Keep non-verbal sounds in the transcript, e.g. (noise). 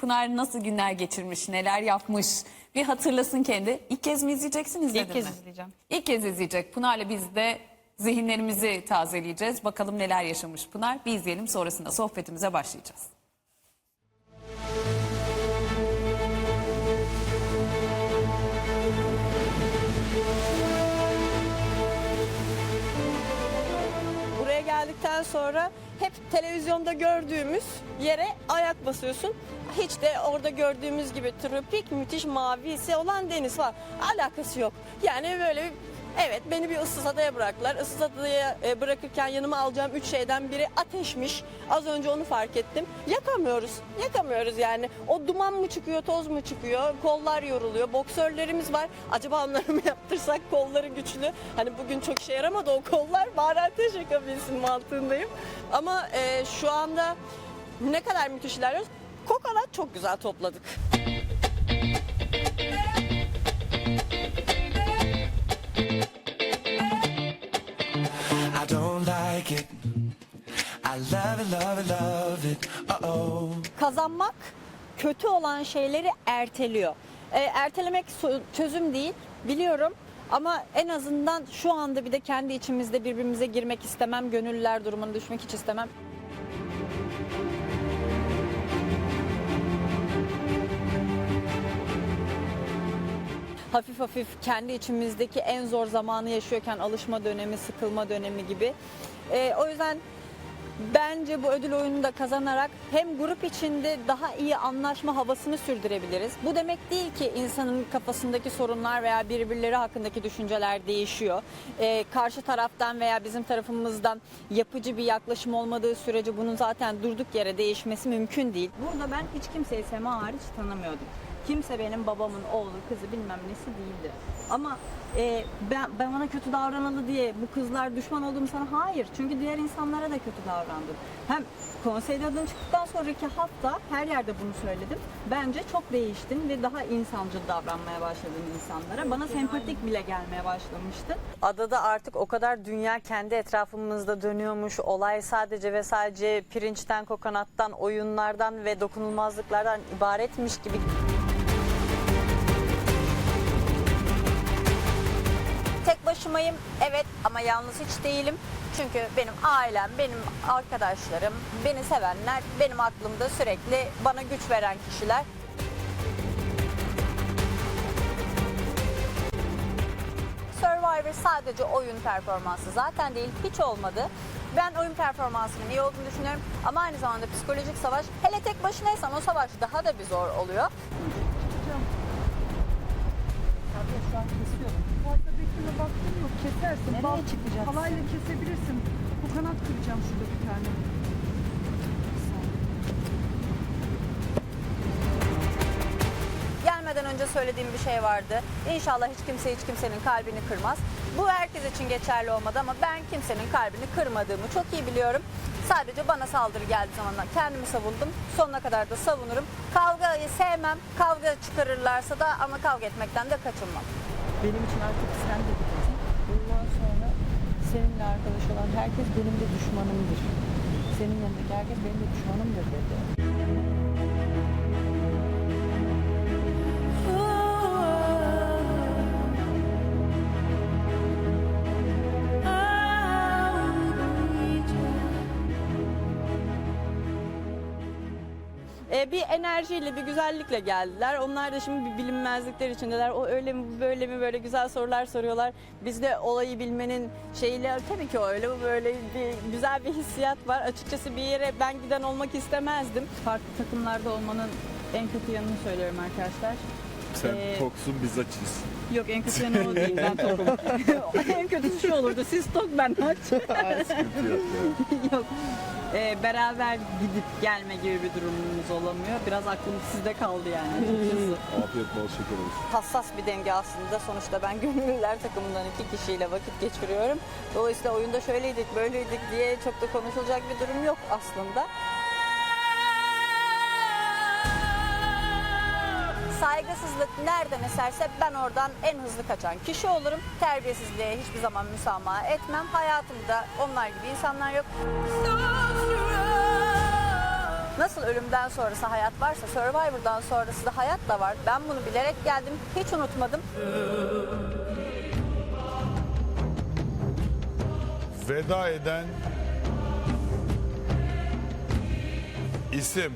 Pınar nasıl günler geçirmiş, neler yapmış bir hatırlasın kendi. İlk kez mi izleyeceksiniz İlk dedin kez mi? izleyeceğim. İlk kez izleyecek. Pınar'la biz de zihinlerimizi tazeleyeceğiz. Bakalım neler yaşamış Pınar. Bir izleyelim sonrasında sohbetimize başlayacağız. Buraya geldikten sonra hep televizyonda gördüğümüz yere ayak basıyorsun. Hiç de orada gördüğümüz gibi tropik müthiş mavisi olan deniz var. Alakası yok. Yani böyle Evet beni bir ıssız adaya bıraktılar. Issız adaya e, bırakırken yanıma alacağım üç şeyden biri ateşmiş. Az önce onu fark ettim. Yakamıyoruz. Yakamıyoruz yani. O duman mı çıkıyor, toz mu çıkıyor? Kollar yoruluyor. Boksörlerimiz var. Acaba onları mı yaptırsak kolları güçlü? Hani bugün çok işe yaramadı o kollar. Bari ateş yakabilsin mantığındayım. Ama e, şu anda ne kadar müthiş ilerliyoruz. Kokonat çok güzel topladık. Like it. I love it, love it, love it. Uh oh. kazanmak kötü olan şeyleri erteliyor. E, ertelemek çözüm değil biliyorum ama en azından şu anda bir de kendi içimizde birbirimize girmek istemem, gönüllüler durumuna düşmek hiç istemem. Hafif hafif kendi içimizdeki en zor zamanı yaşıyorken alışma dönemi, sıkılma dönemi gibi. E, o yüzden Bence bu ödül oyununu da kazanarak hem grup içinde daha iyi anlaşma havasını sürdürebiliriz. Bu demek değil ki insanın kafasındaki sorunlar veya birbirleri hakkındaki düşünceler değişiyor. Ee, karşı taraftan veya bizim tarafımızdan yapıcı bir yaklaşım olmadığı sürece bunun zaten durduk yere değişmesi mümkün değil. Burada ben hiç kimseyi Sema hariç tanımıyordum. Kimse benim babamın oğlu, kızı bilmem nesi değildi. Ama e, ben, ben bana kötü davranıldı diye bu kızlar düşman olduğum sana hayır. Çünkü diğer insanlara da kötü davrandım. Hem konseyde adın çıktıktan sonraki hafta her yerde bunu söyledim. Bence çok değiştin ve daha insancıl davranmaya başladın insanlara. Bana sempatik bile gelmeye başlamıştı. Adada artık o kadar dünya kendi etrafımızda dönüyormuş. Olay sadece ve sadece pirinçten, kokonattan, oyunlardan ve dokunulmazlıklardan ibaretmiş gibi. Başımayım evet ama yalnız hiç değilim. Çünkü benim ailem, benim arkadaşlarım, beni sevenler benim aklımda sürekli bana güç veren kişiler. Survivor sadece oyun performansı zaten değil, hiç olmadı. Ben oyun performansının iyi olduğunu düşünüyorum ama aynı zamanda psikolojik savaş, hele tek başınaysan o savaş daha da bir zor oluyor. Fazla bekleme baktın yok kesersin. Nereye Bal- çıkacağız? Halayla kesebilirsin. Bu kanat kıracağım şurada bir tane. Gelmeden önce söylediğim bir şey vardı. İnşallah hiç kimse hiç kimsenin kalbini kırmaz. Bu herkes için geçerli olmadı ama ben kimsenin kalbini kırmadığımı çok iyi biliyorum. Sadece bana saldırı geldiği zaman kendimi savundum. Sonuna kadar da savunurum. Kavgayı sevmem. Kavga çıkarırlarsa da ama kavga etmekten de kaçınmam. Benim için artık sen de bittin. Bundan sonra seninle arkadaş olan herkes benim de düşmanımdır. Senin yanındaki herkes benim de düşmanımdır dedi. Ee, bir enerjiyle, bir güzellikle geldiler. Onlar da şimdi bir bilinmezlikler içindeler. O öyle mi, böyle mi, böyle güzel sorular soruyorlar. Biz de olayı bilmenin şeyiyle, tabii ki öyle, bu böyle bir güzel bir hissiyat var. Açıkçası bir yere ben giden olmak istemezdim. Farklı takımlarda olmanın en kötü yanını söylüyorum arkadaşlar. Sen Ee, toksun biz açız. Yok en kötü yanı o değil ben tokum. (laughs) en kötüsü şu olurdu siz tok ben aç. (laughs) Sıkıntı yok ya. (laughs) Yok. Ee, beraber gidip gelme gibi bir durumumuz olamıyor. Biraz aklım sizde kaldı yani. Afiyet bol şeker olsun. Hassas bir denge aslında. Sonuçta ben gönüllüler takımından iki kişiyle vakit geçiriyorum. Dolayısıyla oyunda şöyleydik, böyleydik diye çok da konuşulacak bir durum yok aslında. Saygısızlık nereden eserse ben oradan en hızlı kaçan kişi olurum. Terbiyesizliğe hiçbir zaman müsamaha etmem. Hayatımda onlar gibi insanlar yok. Nasıl ölümden sonrası hayat varsa Survivor'dan sonrası da hayat da var. Ben bunu bilerek geldim. Hiç unutmadım. veda eden isim